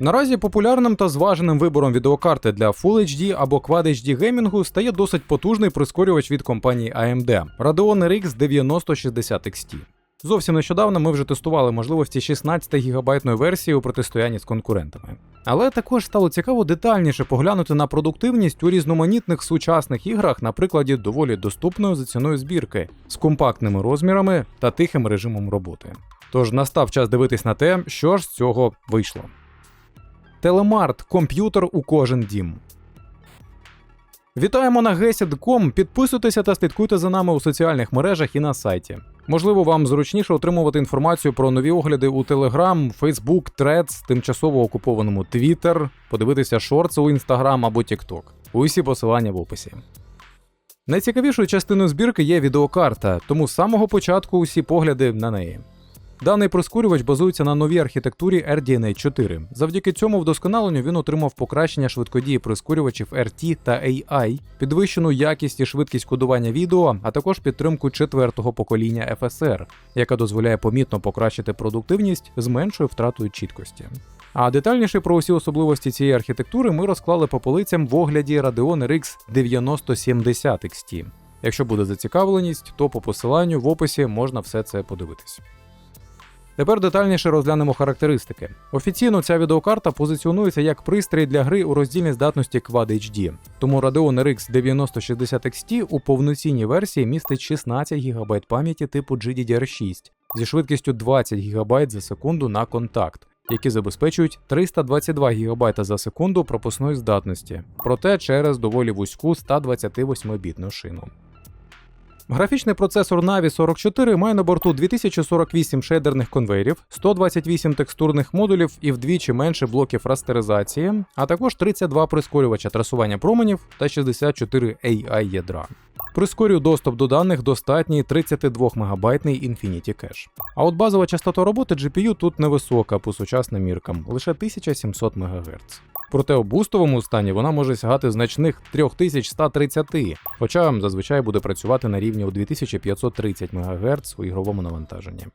Наразі популярним та зваженим вибором відеокарти для Full HD або Quad HD геймінгу стає досить потужний прискорювач від компанії AMD Radeon RX 9060 XT. Зовсім нещодавно ми вже тестували можливості 16 гігабайтної версії у протистоянні з конкурентами. Але також стало цікаво детальніше поглянути на продуктивність у різноманітних сучасних іграх на прикладі доволі доступної за ціною збірки з компактними розмірами та тихим режимом роботи. Тож настав час дивитись на те, що ж з цього вийшло. Телемарт комп'ютер у кожен дім. Вітаємо на GESID.com, Підписуйтеся та слідкуйте за нами у соціальних мережах і на сайті. Можливо, вам зручніше отримувати інформацію про нові огляди у Telegram, Facebook, Threads, тимчасово окупованому Twitter, подивитися шорти у Instagram або TikTok. Усі посилання в описі. Найцікавішою частиною збірки є відеокарта, тому з самого початку усі погляди на неї. Даний прискорювач базується на новій архітектурі RDNA 4. Завдяки цьому вдосконаленню він отримав покращення швидкодії прискорювачів RT та AI, підвищену якість і швидкість кодування відео, а також підтримку четвертого покоління FSR, яка дозволяє помітно покращити продуктивність з меншою втратою чіткості. А детальніше про усі особливості цієї архітектури ми розклали по полицям в огляді Radeon RX 9070 XT. Якщо буде зацікавленість, то по посиланню в описі можна все це подивитись. Тепер детальніше розглянемо характеристики. Офіційно ця відеокарта позиціонується як пристрій для гри у роздільній здатності Quad HD. Тому Radeon RX 9060 XT у повноцінній версії містить 16 ГБ пам'яті типу GDDR6 зі швидкістю 20 ГБ за секунду на контакт, які забезпечують 322 ГБ за секунду пропускної здатності, проте через доволі вузьку 128-бітну шину. Графічний процесор Navi 44 має на борту 2048 шейдерних конвейерів, 128 текстурних модулів і вдвічі менше блоків растеризації, а також 32 прискорювача трасування променів та 64 AI ядра. Прискорює доступ до даних достатній 32 МБ Infinity Cache. А от базова частота роботи GPU тут невисока по сучасним міркам, лише 1700 МГц. Проте у бустовому стані вона може сягати значних 3130, хоча зазвичай буде працювати на рівні у 2530 МГц у ігровому навантаженні.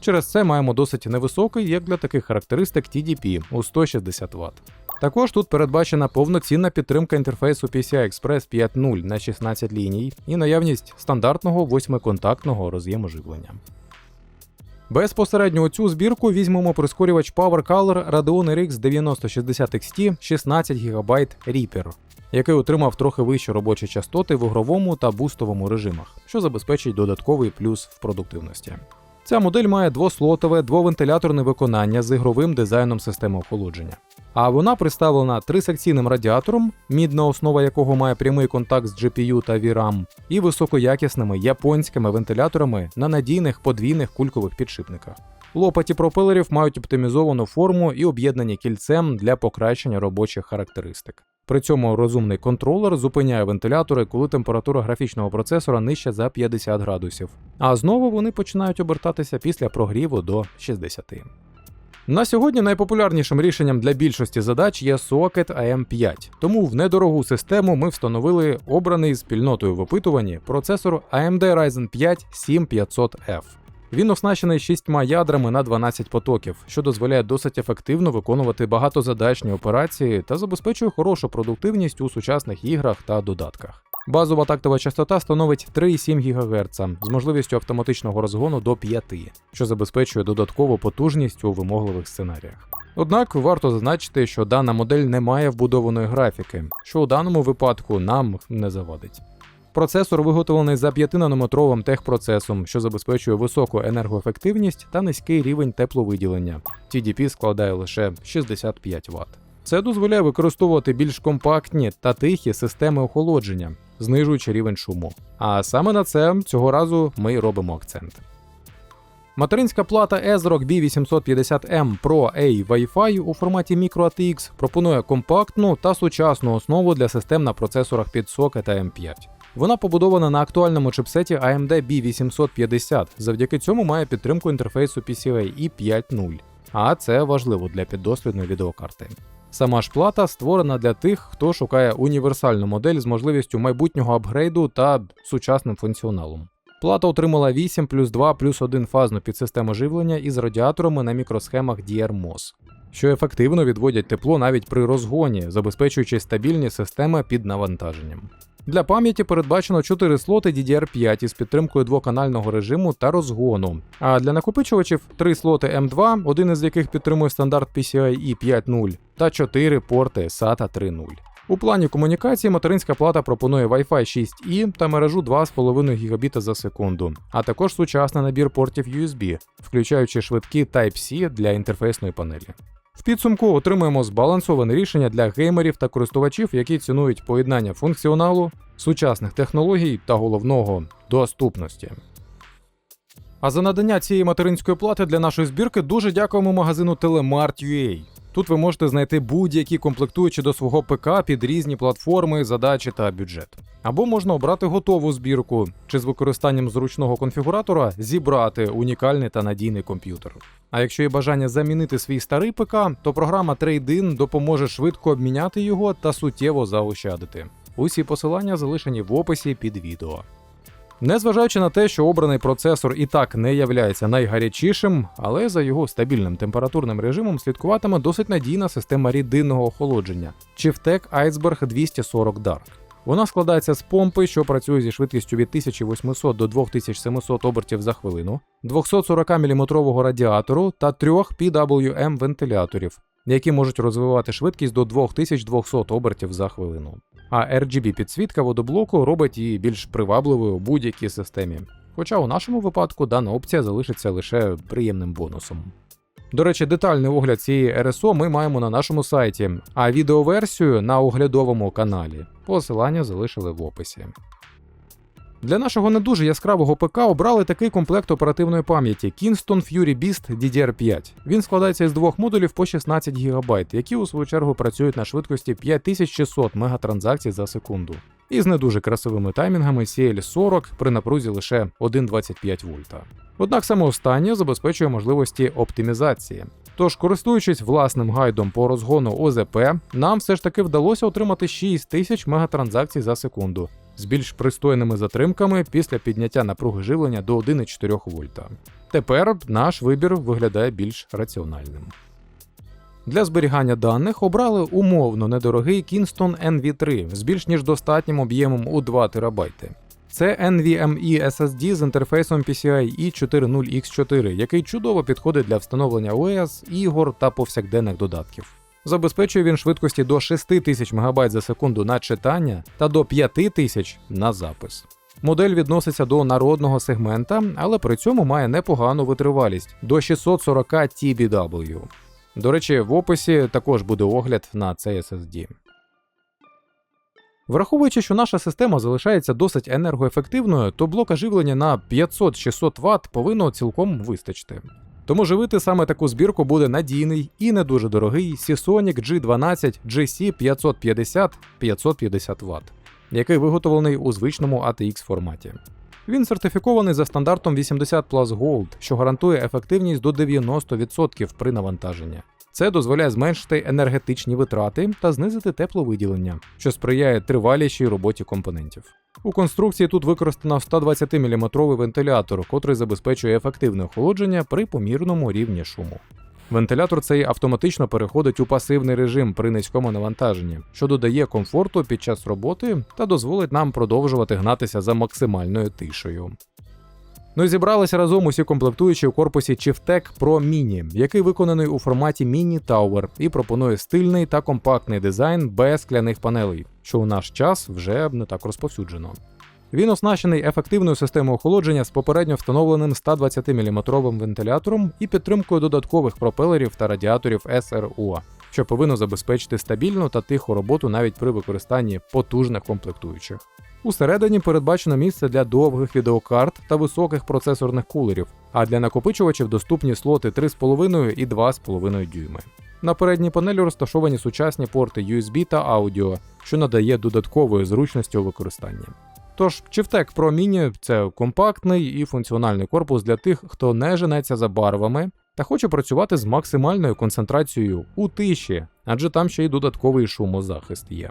Через це маємо досить невисокий, як для таких характеристик TDP у 160 Вт. Також тут передбачена повноцінна підтримка інтерфейсу PCI Express 5.0 на 16 ліній і наявність стандартного восьмиконтактного роз'єму живлення. Безпосередньо у цю збірку візьмемо прискорювач PowerColor Radeon RX 9060 XT 16 ГБ Reaper, який отримав трохи вищі робочі частоти в ігровому та бустовому режимах, що забезпечить додатковий плюс в продуктивності. Ця модель має двослотове двовентиляторне виконання з ігровим дизайном системи охолодження. А вона представлена трисекційним радіатором, мідна основа якого має прямий контакт з GPU та VRAM, і високоякісними японськими вентиляторами на надійних подвійних кулькових підшипниках. Лопаті пропелерів мають оптимізовану форму і об'єднані кільцем для покращення робочих характеристик. При цьому розумний контролер зупиняє вентилятори, коли температура графічного процесора нижча за 50 градусів. А знову вони починають обертатися після прогріву до 60. На сьогодні найпопулярнішим рішенням для більшості задач є Socket AM5, тому в недорогу систему ми встановили обраний спільнотою в опитуванні процесор AMD Ryzen 5 7500F. Він оснащений шістьма ядрами на 12 потоків, що дозволяє досить ефективно виконувати багатозадачні операції та забезпечує хорошу продуктивність у сучасних іграх та додатках. Базова тактова частота становить 3,7 ГГц з можливістю автоматичного розгону до 5, що забезпечує додаткову потужність у вимогливих сценаріях. Однак варто зазначити, що дана модель не має вбудованої графіки, що у даному випадку нам не завадить. Процесор виготовлений за 5-нанометровим техпроцесом, що забезпечує високу енергоефективність та низький рівень тепловиділення. TDP складає лише 65 Вт. Це дозволяє використовувати більш компактні та тихі системи охолодження, знижуючи рівень шуму. А саме на це цього разу ми робимо акцент. Материнська плата ESRock B850M Pro A Wi-Fi у форматі microATX пропонує компактну та сучасну основу для систем на процесорах під Socket AM5. Вона побудована на актуальному чипсеті AMD B850, завдяки цьому має підтримку інтерфейсу PCIe 5.0, а це важливо для піддослідної відеокарти. Сама ж плата створена для тих, хто шукає універсальну модель з можливістю майбутнього апгрейду та сучасним функціоналом. Плата отримала 8 плюс 2 плюс 1 фазну підсистему живлення із радіаторами на мікросхемах DRMOS, що ефективно відводять тепло навіть при розгоні, забезпечуючи стабільні системи під навантаженням. Для пам'яті передбачено 4 слоти DDR5 із підтримкою двоканального режиму та розгону. А для накопичувачів 3 слоти M2, один із яких підтримує стандарт PCIe 5.0, та 4 порти SATA 3.0. У плані комунікації материнська плата пропонує Wi-Fi 6E та мережу 2,5 Гбіта за секунду, а також сучасний набір портів USB, включаючи швидкі Type-C для інтерфейсної панелі. В підсумку отримуємо збалансоване рішення для геймерів та користувачів, які цінують поєднання функціоналу, сучасних технологій та головного доступності. А за надання цієї материнської плати для нашої збірки дуже дякуємо магазину Telemart.ua. Тут ви можете знайти будь-які комплектуючі до свого ПК під різні платформи, задачі та бюджет. Або можна обрати готову збірку, чи з використанням зручного конфігуратора зібрати унікальний та надійний комп'ютер. А якщо є бажання замінити свій старий ПК, то програма Trade-in допоможе швидко обміняти його та суттєво заощадити. Усі посилання залишені в описі під відео. Незважаючи на те, що обраний процесор і так не являється найгарячішим, але за його стабільним температурним режимом слідкуватиме досить надійна система рідинного охолодження Chieftec Iceberg 240 Dark. Вона складається з помпи, що працює зі швидкістю від 1800 до 2700 обертів за хвилину, 240 мм радіатору та трьох PWM вентиляторів, які можуть розвивати швидкість до 2200 обертів за хвилину. А RGB підсвітка водоблоку робить її більш привабливою у будь-якій системі. Хоча у нашому випадку дана опція залишиться лише приємним бонусом. До речі, детальний огляд цієї RSO ми маємо на нашому сайті, а відеоверсію на оглядовому каналі. Посилання залишили в описі. Для нашого не дуже яскравого ПК обрали такий комплект оперативної пам'яті Kingston Fury Beast DDR5. Він складається із двох модулів по 16 ГБ, які у свою чергу працюють на швидкості 5600 мегатранзакцій за секунду. І з не дуже красивими таймінгами CL40 при напрузі лише 1,25 вольта. Однак саме останнє забезпечує можливості оптимізації. Тож, користуючись власним гайдом по розгону ОЗП, нам все ж таки вдалося отримати 6000 мегатранзакцій за секунду з більш пристойними затримками після підняття напруги живлення до 1,4 вольта. Тепер наш вибір виглядає більш раціональним. Для зберігання даних обрали умовно недорогий Kingston NV3 з більш ніж достатнім об'ємом у 2 ТБ. Це NVMe SSD з інтерфейсом PCIe 40X4, який чудово підходить для встановлення OS, ігор та повсякденних додатків. Забезпечує він швидкості до 6000 МБ за секунду на читання та до 5000 на запис. Модель відноситься до народного сегмента, але при цьому має непогану витривалість до 640 TBW. До речі, в описі також буде огляд на цей SSD. Враховуючи, що наша система залишається досить енергоефективною, то блока живлення на 500-600 Вт повинно цілком вистачити. Тому живити саме таку збірку буде надійний і не дуже дорогий Seasonic G12 GC 550 550 Вт, який виготовлений у звичному ATX форматі. Він сертифікований за стандартом 80 Plus Gold, що гарантує ефективність до 90% при навантаженні. Це дозволяє зменшити енергетичні витрати та знизити тепловиділення, що сприяє тривалішій роботі компонентів. У конструкції тут використано 120 мм вентилятор, котрий забезпечує ефективне охолодження при помірному рівні шуму. Вентилятор цей автоматично переходить у пасивний режим при низькому навантаженні, що додає комфорту під час роботи та дозволить нам продовжувати гнатися за максимальною тишею. Ну і зібралися разом усі комплектуючі у корпусі Chieftec Pro Mini, який виконаний у форматі Mini Tower і пропонує стильний та компактний дизайн без скляних панелей, що у наш час вже не так розповсюджено. Він оснащений ефективною системою охолодження з попередньо встановленим 120 мм вентилятором і підтримкою додаткових пропелерів та радіаторів SRO, що повинно забезпечити стабільну та тиху роботу навіть при використанні потужних комплектуючих. Усередині передбачено місце для довгих відеокарт та високих процесорних кулерів, а для накопичувачів доступні слоти 3,5 і 2,5 дюйми. На передній панелі розташовані сучасні порти USB та аудіо, що надає додаткової зручності у використанні. Тож, Chieftec Pro Mini – це компактний і функціональний корпус для тих, хто не женеться за барвами та хоче працювати з максимальною концентрацією у тиші, адже там ще й додатковий шумозахист є.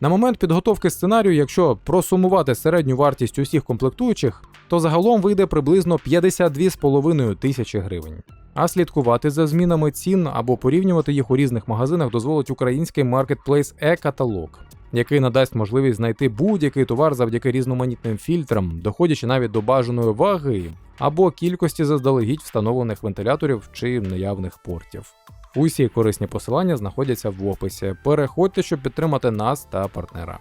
На момент підготовки сценарію, якщо просумувати середню вартість усіх комплектуючих, то загалом вийде приблизно 52,5 тисячі гривень. А слідкувати за змінами цін або порівнювати їх у різних магазинах дозволить український маркетплейс e-каталог, який надасть можливість знайти будь-який товар завдяки різноманітним фільтрам, доходячи навіть до бажаної ваги або кількості заздалегідь встановлених вентиляторів чи наявних портів. Усі корисні посилання знаходяться в описі. Переходьте, щоб підтримати нас та партнера.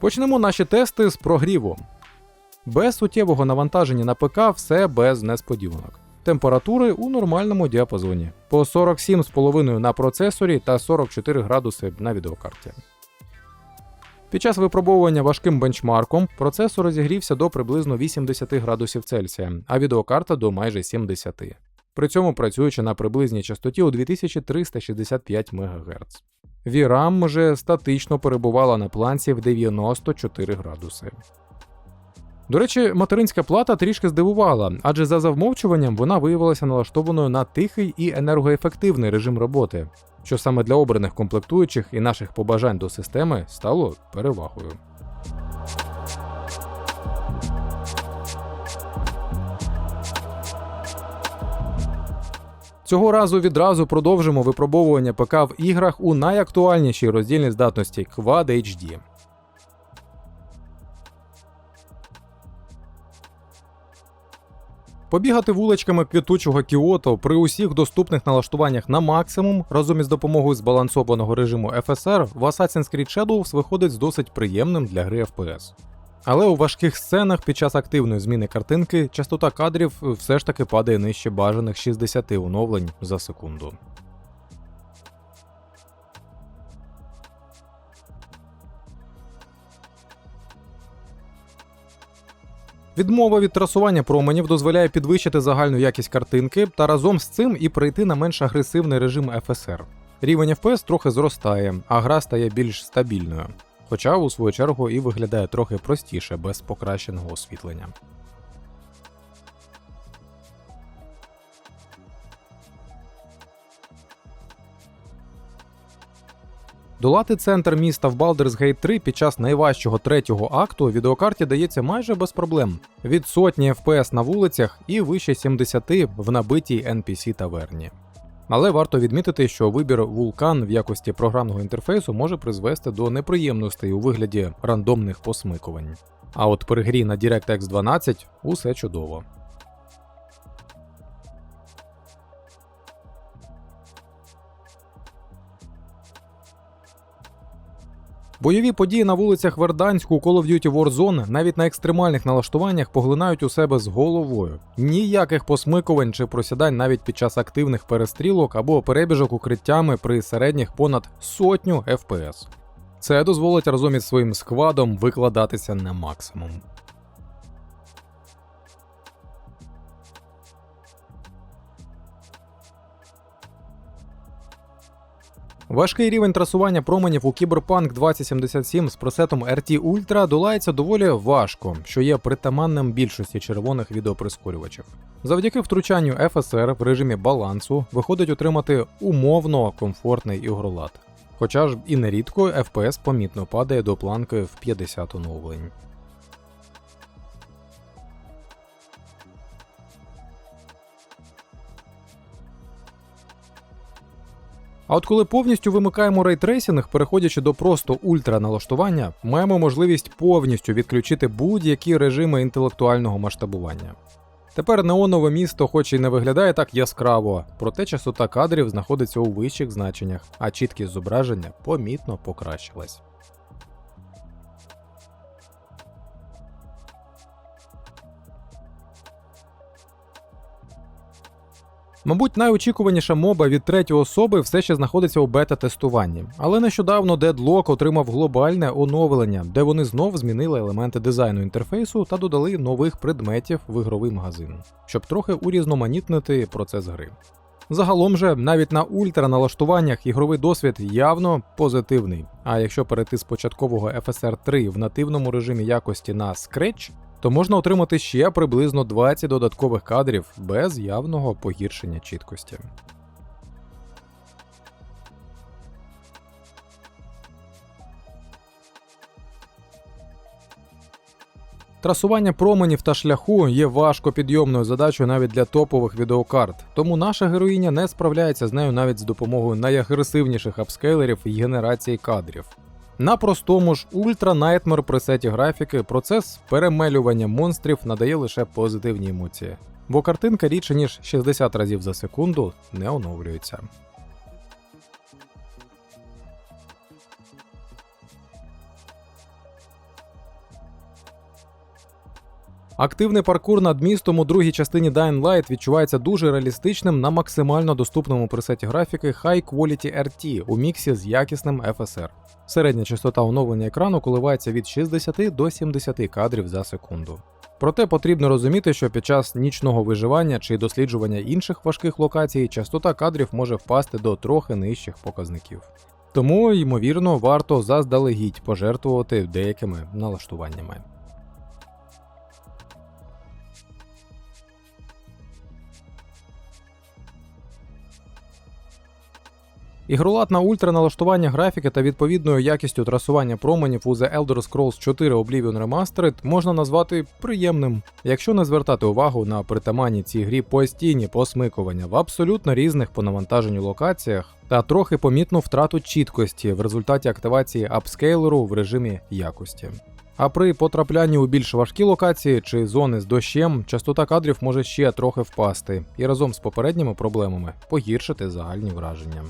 Почнемо наші тести з прогріву. Без суттєвого навантаження на ПК все без несподіванок. Температури у нормальному діапазоні по 47,5 на процесорі та 44 градуси на відеокарті. Під час випробовування важким бенчмарком процесор розігрівся до приблизно 80 градусів Цельсія, а відеокарта до майже 70. При цьому працюючи на приблизній частоті у 2365 МГц. VRAM вже статично перебувала на планці в 94 градуси. До речі, материнська плата трішки здивувала, адже за завмовчуванням вона виявилася налаштованою на тихий і енергоефективний режим роботи, що саме для обраних комплектуючих і наших побажань до системи стало перевагою. Цього разу відразу продовжимо випробовування ПК в іграх у найактуальнішій роздільній здатності Quad HD. Побігати вуличками квітучого Кіото при усіх доступних налаштуваннях на максимум разом із допомогою збалансованого режиму FSR в Assassin's Creed Shadows виходить з досить приємним для гри FPS. Але у важких сценах під час активної зміни картинки частота кадрів все ж таки падає нижче бажаних 60 оновлень за секунду. Відмова від трасування променів дозволяє підвищити загальну якість картинки та разом з цим і перейти на менш агресивний режим FSR. Рівень FPS трохи зростає, а гра стає більш стабільною. Хоча, у свою чергу, і виглядає трохи простіше без покращеного освітлення. Долати центр міста в Baldur's Gate 3 під час найважчого третього акту відеокарті дається майже без проблем від сотні FPS на вулицях і вище 70 в набитій NPC таверні. Але варто відмітити, що вибір вулкан в якості програмного інтерфейсу може призвести до неприємностей у вигляді рандомних посмикувань. А от при грі на DirectX 12 усе чудово. Бойові події на вулицях Верданську Call of Duty Warzone навіть на екстремальних налаштуваннях поглинають у себе з головою. Ніяких посмикувань чи просідань навіть під час активних перестрілок або перебіжок укриттями при середніх понад сотню FPS. Це дозволить разом із своїм сквадом викладатися на максимум. Важкий рівень трасування променів у Cyberpunk 2077 з пресетом RT Ultra долається доволі важко, що є притаманним більшості червоних відеоприскорювачів. Завдяки втручанню FSR в режимі балансу виходить отримати умовно комфортний ігролад. Хоча ж і нерідко FPS помітно падає до планки в 50 оновлень. А от коли повністю вимикаємо рейтрейсінг, переходячи до просто ультра налаштування, маємо можливість повністю відключити будь-які режими інтелектуального масштабування. Тепер неонове місто, хоч і не виглядає так яскраво, проте частота кадрів знаходиться у вищих значеннях, а чіткість зображення помітно покращилась. Мабуть, найочікуваніша моба від третьої особи все ще знаходиться у бета-тестуванні, але нещодавно Deadlock отримав глобальне оновлення, де вони знов змінили елементи дизайну інтерфейсу та додали нових предметів в ігровий магазин, щоб трохи урізноманітнити процес гри. Загалом же, навіть на ультраналаштуваннях ігровий досвід явно позитивний. А якщо перейти з початкового FSR 3 в нативному режимі якості на Scratch, то можна отримати ще приблизно 20 додаткових кадрів без явного погіршення чіткості. Трасування променів та шляху є важко підйомною задачею навіть для топових відеокарт, тому наша героїня не справляється з нею навіть з допомогою найагресивніших апскейлерів і генерації кадрів. На простому ж Ultra Nightmare пресеті графіки процес перемелювання монстрів надає лише позитивні емоції, бо картинка рідше ніж 60 разів за секунду не оновлюється. Активний паркур над містом у другій частині Dying Light відчувається дуже реалістичним на максимально доступному пресеті графіки High Quality RT у міксі з якісним FSR. Середня частота оновлення екрану коливається від 60 до 70 кадрів за секунду. Проте потрібно розуміти, що під час нічного виживання чи досліджування інших важких локацій частота кадрів може впасти до трохи нижчих показників. Тому, ймовірно, варто заздалегідь пожертвувати деякими налаштуваннями. Ігролад на ультра налаштування графіки та відповідною якістю трасування променів у The Elder Scrolls 4 Oblivion Remastered можна назвати приємним, якщо не звертати увагу на притаманні цій грі постійні посмикування в абсолютно різних по навантаженню локаціях та трохи помітну втрату чіткості в результаті активації апскейлеру в режимі якості. А при потраплянні у більш важкі локації чи зони з дощем частота кадрів може ще трохи впасти і разом з попередніми проблемами погіршити загальні враження.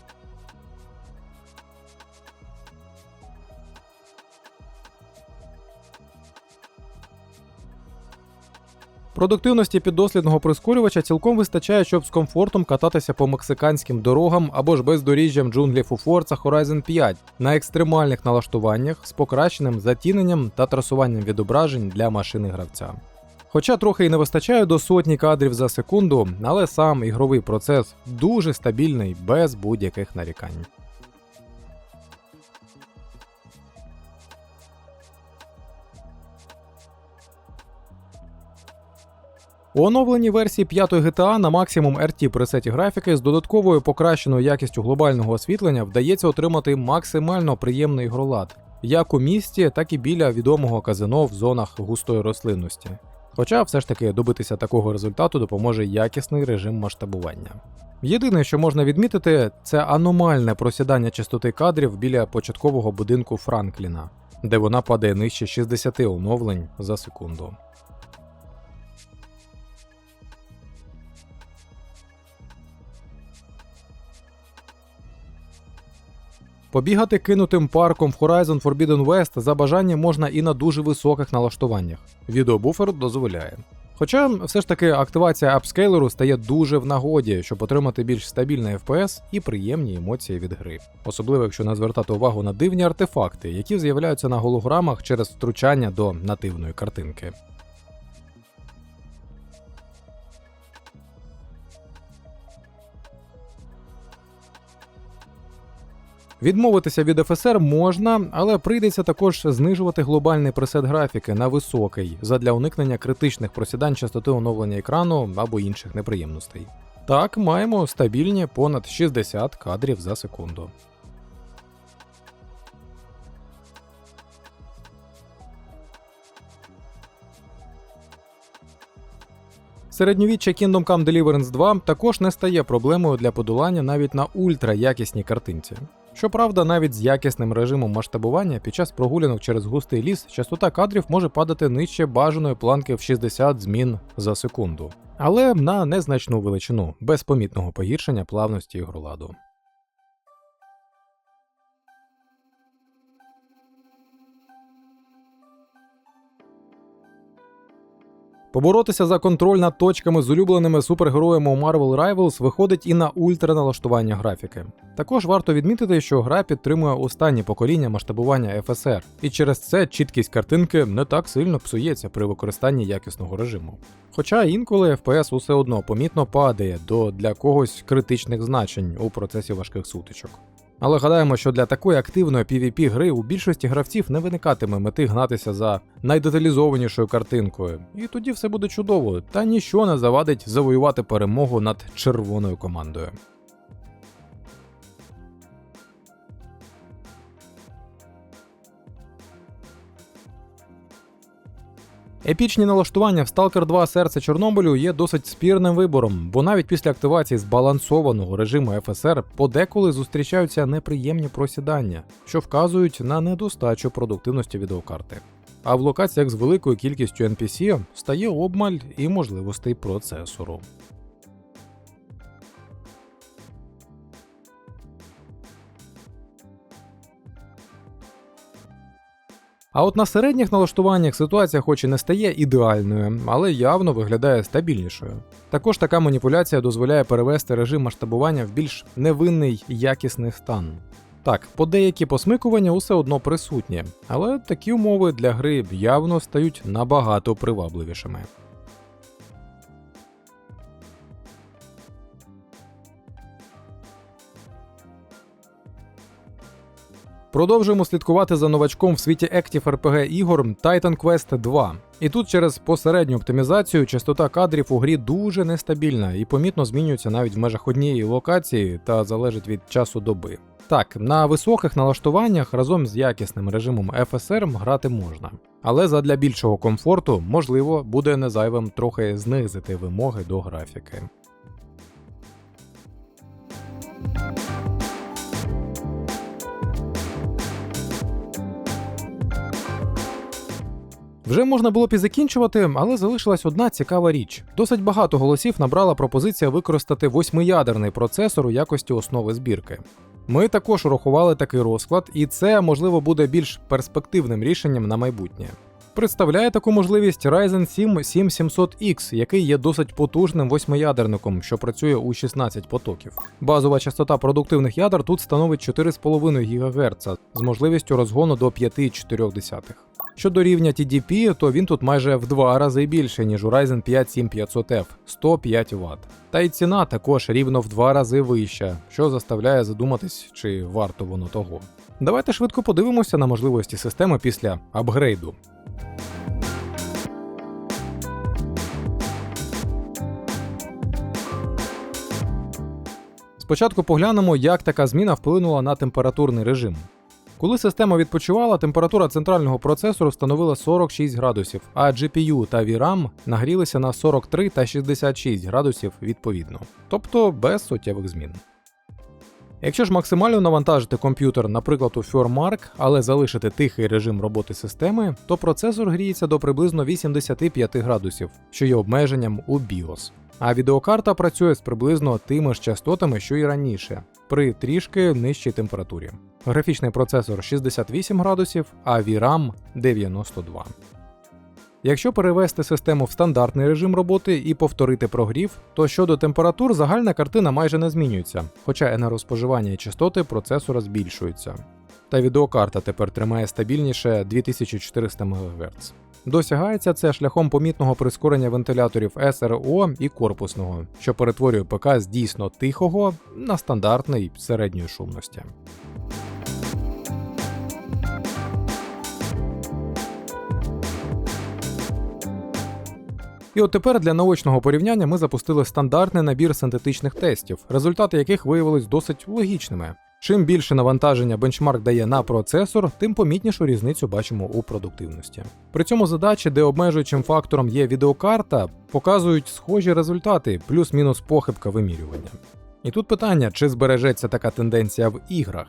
Продуктивності піддослідного прискорювача цілком вистачає, щоб з комфортом кататися по мексиканським дорогам або ж бездоріжжям джунглів у Forza Horizon 5 на екстремальних налаштуваннях з покращеним затіненням та трасуванням відображень для машини гравця. Хоча трохи й не вистачає до сотні кадрів за секунду, але сам ігровий процес дуже стабільний без будь-яких нарікань. У оновленій версії 5 GTA на максимум RT пресеті графіки з додатковою покращеною якістю глобального освітлення вдається отримати максимально приємний ігролад, як у місті, так і біля відомого казино в зонах густої рослинності. Хоча все ж таки добитися такого результату допоможе якісний режим масштабування. Єдине, що можна відмітити, це аномальне просідання частоти кадрів біля початкового будинку Франкліна, де вона падає нижче 60 оновлень за секунду. Побігати кинутим парком в Horizon Forbidden West за бажанням можна і на дуже високих налаштуваннях. Відеобуфер дозволяє. Хоча все ж таки активація апскейлеру стає дуже в нагоді, щоб отримати більш стабільний FPS і приємні емоції від гри, особливо якщо не звертати увагу на дивні артефакти, які з'являються на голограмах через втручання до нативної картинки. Відмовитися від FSR можна, але прийдеться також знижувати глобальний пресет графіки на високий задля уникнення критичних просідань частоти оновлення екрану або інших неприємностей. Так, маємо стабільні понад 60 кадрів за секунду. Середньовіччя Kingdom Come Deliverance 2 також не стає проблемою для подолання навіть на ультра якісній картинці. Щоправда, навіть з якісним режимом масштабування під час прогулянок через густий ліс частота кадрів може падати нижче бажаної планки в 60 змін за секунду, але на незначну величину без помітного погіршення плавності ігроладу. Поборотися за контроль над точками з улюбленими супергероями у Marvel Rivals виходить і на ультраналаштування графіки. Також варто відмітити, що гра підтримує останнє покоління масштабування FSR, і через це чіткість картинки не так сильно псується при використанні якісного режиму. Хоча інколи FPS усе одно помітно падає до для когось критичних значень у процесі важких сутичок. Але гадаємо, що для такої активної PvP гри у більшості гравців не виникатиме мети гнатися за найдеталізованішою картинкою, і тоді все буде чудово, та ніщо не завадить завоювати перемогу над червоною командою. Епічні налаштування в Stalker 2 серце Чорнобилю є досить спірним вибором, бо навіть після активації збалансованого режиму FSR подеколи зустрічаються неприємні просідання, що вказують на недостачу продуктивності відеокарти. А в локаціях з великою кількістю NPC стає обмаль і можливостей процесору. А от на середніх налаштуваннях ситуація хоч і не стає ідеальною, але явно виглядає стабільнішою. Також така маніпуляція дозволяє перевести режим масштабування в більш невинний якісний стан. Так, по деякі посмикування усе одно присутні, але такі умови для гри явно стають набагато привабливішими. Продовжуємо слідкувати за новачком в світі Active RPG ігор Titan Quest 2. І тут через посередню оптимізацію частота кадрів у грі дуже нестабільна і помітно змінюється навіть в межах однієї локації та залежить від часу доби. Так, на високих налаштуваннях разом з якісним режимом FSR грати можна, але задля більшого комфорту можливо буде незайвим трохи знизити вимоги до графіки. Вже можна було б але залишилась одна цікава річ. Досить багато голосів набрала пропозиція використати восьмиядерний процесор у якості основи збірки. Ми також урахували такий розклад, і це можливо буде більш перспективним рішенням на майбутнє. Представляє таку можливість Ryzen 7 7700X, який є досить потужним восьмиядерником, що працює у 16 потоків. Базова частота продуктивних ядер тут становить 4,5 ГГц з можливістю розгону до 5,4. Щодо рівня TDP, то він тут майже в два рази більше, ніж у Ryzen 5 7500F 105 Вт. Та й ціна також рівно в два рази вища, що заставляє задуматись, чи варто воно того. Давайте швидко подивимося на можливості системи після апгрейду. Спочатку поглянемо, як така зміна вплинула на температурний режим. Коли система відпочивала, температура центрального процесору становила 46 градусів, а GPU та VRAM нагрілися на 43 та 66 градусів відповідно, тобто без суттєвих змін. Якщо ж максимально навантажити комп'ютер, наприклад, у FurMark, але залишити тихий режим роботи системи, то процесор гріється до приблизно 85 градусів, що є обмеженням у BIOS. А відеокарта працює з приблизно тими ж частотами, що й раніше, при трішки нижчій температурі. Графічний процесор 68 градусів, а VRAM 92. Якщо перевести систему в стандартний режим роботи і повторити прогрів, то щодо температур загальна картина майже не змінюється, хоча енергоспоживання і частоти процесора збільшуються. Та відеокарта тепер тримає стабільніше 2400 МГц. Досягається це шляхом помітного прискорення вентиляторів СРО і корпусного, що перетворює ПК з дійсно тихого на стандартний середньої шумності. І от тепер для наочного порівняння ми запустили стандартний набір синтетичних тестів, результати яких виявились досить логічними. Чим більше навантаження бенчмарк дає на процесор, тим помітнішу різницю бачимо у продуктивності. При цьому задачі, де обмежуючим фактором є відеокарта, показують схожі результати, плюс-мінус похибка вимірювання. І тут питання, чи збережеться така тенденція в іграх.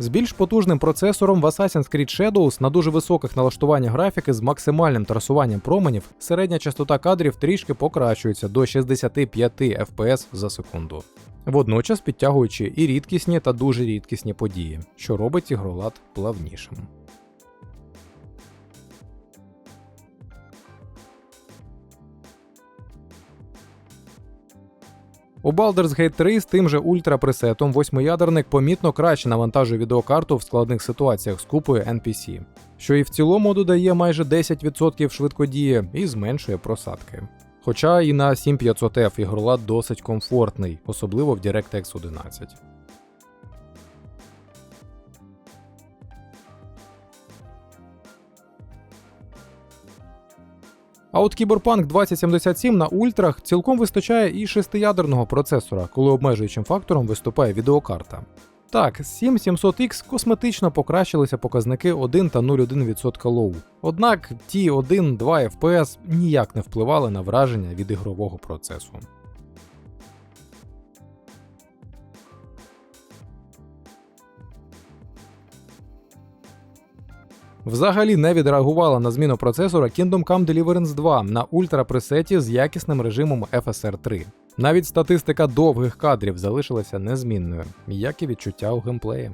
З більш потужним процесором в Assassin's Creed Shadows на дуже високих налаштуваннях графіки з максимальним трасуванням променів середня частота кадрів трішки покращується до 65 FPS за секунду. Водночас підтягуючи і рідкісні та дуже рідкісні події, що робить ігролад плавнішим. У Baldur's Gate 3 з тим же ультрапресетом восьмиядерник помітно краще навантажує відеокарту в складних ситуаціях з купою NPC, що і в цілому додає майже 10% швидкодії і зменшує просадки. Хоча і на 7500F ігролад досить комфортний, особливо в DirectX 11. А от Cyberpunk 2077 на ультрах цілком вистачає і шестиядерного процесора, коли обмежуючим фактором виступає відеокарта. Так, з 7700X косметично покращилися показники 1 та 0,1% лоу. Однак ті 1-2 FPS ніяк не впливали на враження від ігрового процесу. Взагалі не відреагувала на зміну процесора Kingdom Come Deliverance 2 на ультрапресеті з якісним режимом FSR 3. Навіть статистика довгих кадрів залишилася незмінною, як і відчуття у геймплеї.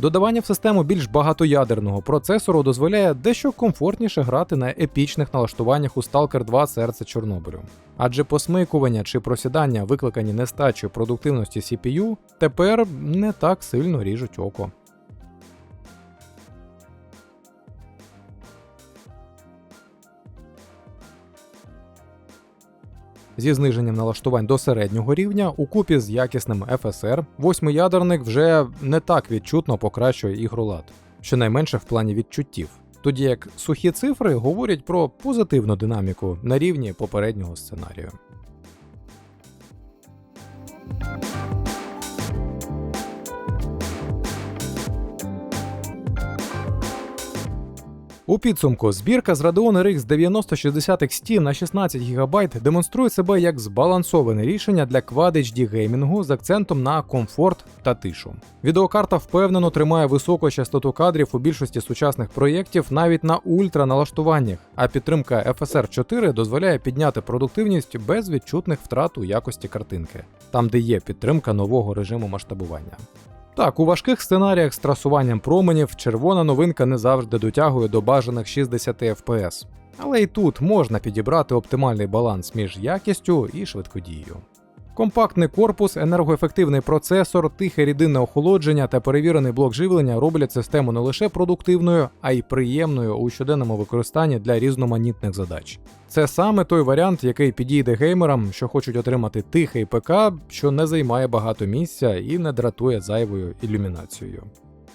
Додавання в систему більш багатоядерного процесору дозволяє дещо комфортніше грати на епічних налаштуваннях у Stalker 2 серце Чорнобилю. Адже посмикування чи просідання, викликані нестачею продуктивності CPU, тепер не так сильно ріжуть око. Зі зниженням налаштувань до середнього рівня у купі з якісним FSR, восьмиядерник вже не так відчутно покращує ігролад, щонайменше в плані відчуттів. Тоді як сухі цифри говорять про позитивну динаміку на рівні попереднього сценарію. У підсумку збірка з Radeon RX 9060 XT на 16 ГБ демонструє себе як збалансоване рішення для Quad HD геймінгу з акцентом на комфорт та тишу. Відеокарта впевнено тримає високу частоту кадрів у більшості сучасних проєктів навіть на ультра налаштуваннях, а підтримка FSR 4 дозволяє підняти продуктивність без відчутних втрат у якості картинки, там де є підтримка нового режиму масштабування. Так, у важких сценаріях з трасуванням променів червона новинка не завжди дотягує до бажаних 60 FPS. Але і тут можна підібрати оптимальний баланс між якістю і швидкодією. Компактний корпус, енергоефективний процесор, тихе рідинне охолодження та перевірений блок живлення роблять систему не лише продуктивною, а й приємною у щоденному використанні для різноманітних задач. Це саме той варіант, який підійде геймерам, що хочуть отримати тихий ПК, що не займає багато місця і не дратує зайвою ілюмінацією.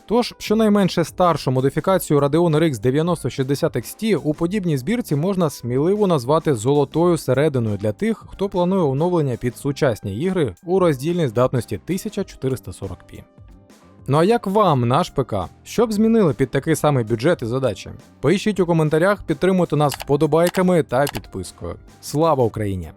Тож, щонайменше старшу модифікацію Radeon RX 9060 XT у подібній збірці можна сміливо назвати золотою серединою для тих, хто планує оновлення під сучасні ігри у роздільній здатності 1440p. Ну а як вам наш ПК? Що б змінили під такий самий бюджет і задачі? Пишіть у коментарях, підтримуйте нас вподобайками та підпискою. Слава Україні!